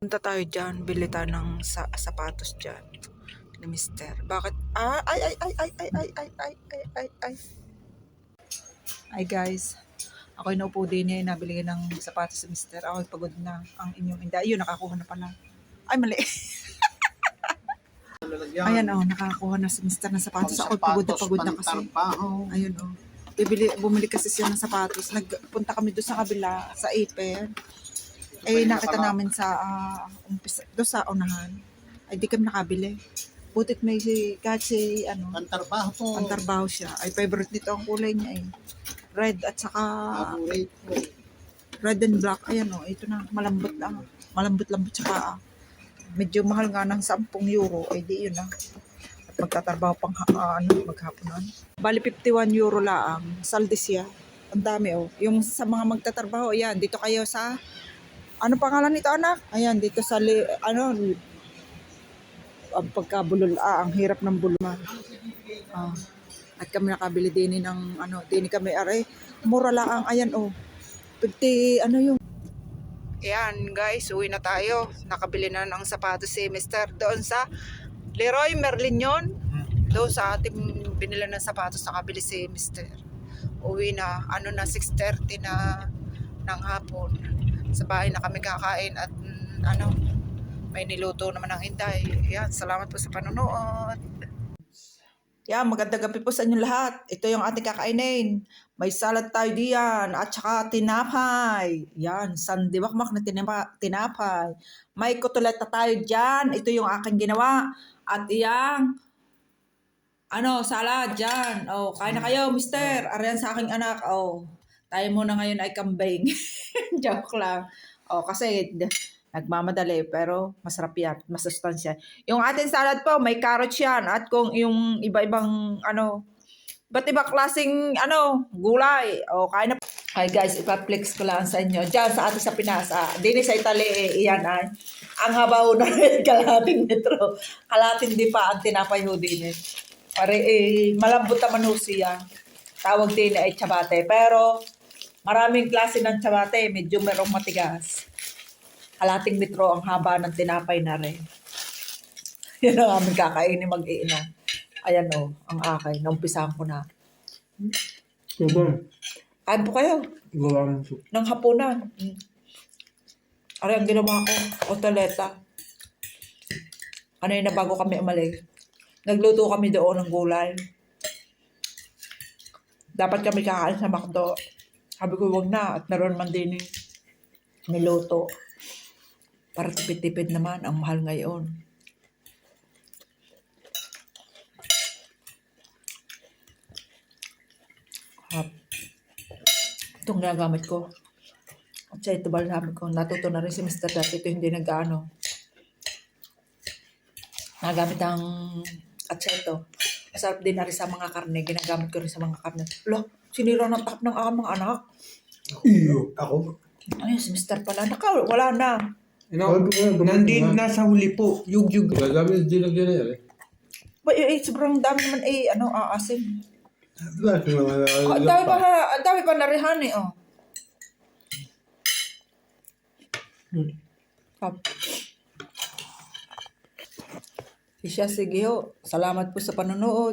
Punta tayo dyan, bili tayo ng sa sapatos dyan. Ni Mister. Bakit? Ah, ay, ay, ay, ay, ay, ay, ay, ay, ay, ay, ay. Ay guys, ako naupo din niya, nabili ng sapatos si Mister. Ako pagod na ang inyong inda. Ayun, nakakuha na pala. Ay, mali. Ayan, oh, nakakuha na si Mister ng sapatos. Ako pagod na pagod na kasi. Ayun, oh. Bibili, bumili kasi siya ng sapatos. Nagpunta kami doon sa kabila, sa Aper. Eh, nakita namin sa, ah, umpisa, doon sa unahan. Ay, di kami nakabili. Butit may si, kahit si, ano, Pantarbaho to. ang tarbaho siya. Ay, favorite nito ang kulay niya eh. Red at saka Favorite ko. red and black. Ayan o, ito na, malambot lang. Malambot-lambot sa paa. Medyo mahal nga ng 10 euro. Ay, di yun na. At magtatrabaho pang ha- ah, ano, maghapunan. Bali, 51 euro lang. Saldi siya. Ang dami oh. Yung sa mga magtatrabaho, ayan, dito kayo sa, ano pangalan nito anak? Ayan, dito sa, li, ano, ang pagkabulol, ah, ang hirap ng bulma. Ah. At kami nakabili din ng ano, din kami are mura lang ayan oh. 50 ano yung Ayan guys, uwi na tayo. Nakabili na ng sapatos si Mr. doon sa Leroy Merlin yun. Doon sa ating binila ng sapatos nakabili si Mr. Uwi na, ano na 6.30 na ng hapon. Sa bahay na kami kakain at mm, ano, may niluto naman ng hinday. Ayan, salamat po sa panonood. Yan, magandang gabi po sa inyo lahat. Ito yung ating kakainin. May salad tayo diyan at saka tinapay. Yan, sandibakmak na tinapa, tinapay. May kutuleta tayo diyan. Ito yung aking ginawa. At iyang ano, salad dyan. Oh, kain na kayo, mister. Ariyan sa aking anak. Oh, tayo muna ngayon ay kambing. Joke lang. Oh, kasi nagmamadali pero masarap yan, masustansya. Yung ating salad po, may carrots yan at kung yung iba-ibang ano, ba't iba klaseng ano, gulay. O, kain na. Hi guys, ipa-flex ko lang sa inyo. Diyan sa atin sa Pinas, ah, din sa Italy, eh, iyan ay. Ang habaw na kalating metro. Kalating di pa ang tinapay ho din eh. Pare, eh, malambot naman ho siya. Tawag din ay chabate. Pero, maraming klase ng chabate. Medyo merong matigas kalating metro ang haba ng tinapay na rin. Yan ang aming kakainin mag-iinom. Ayan o, ang akin. Naumpisahan ko na. Ito, Kain po kayo gawa ng soup. ng hapunan. Mm. Ari ang ginawa ko, otaleta. Ano yun na bago kami umalis. Nagluto kami doon ng gulay. Dapat kami kakain sa McDo. Sabi ko, wag na. At meron man din niluto. Para tipid-tipid naman. Ang mahal ngayon. Hap. Itong ginagamit ko. At sa ito balsamic ko, natuto na rin si Mr. Dati. Ito hindi nag-ano. Nagamit ang atseto. Masarap din na rin sa mga karne. Ginagamit ko rin sa mga karne. Lo, sinira ng tap ng aking mga anak. Iyo. Ako? Ayun, si Mr. pala. Naka, wala na. Ano? Nandin nasa huli po. Yug yug. Gagamit din na ganyan eh. Ba, eh, eh, sobrang dami naman eh, ano, aasin. Lahat ng mga Oh, ang dami pa, na- ang dami pa narihan eh, oh. Hmm. Kap. Siya, sige ho. Salamat po sa panonood.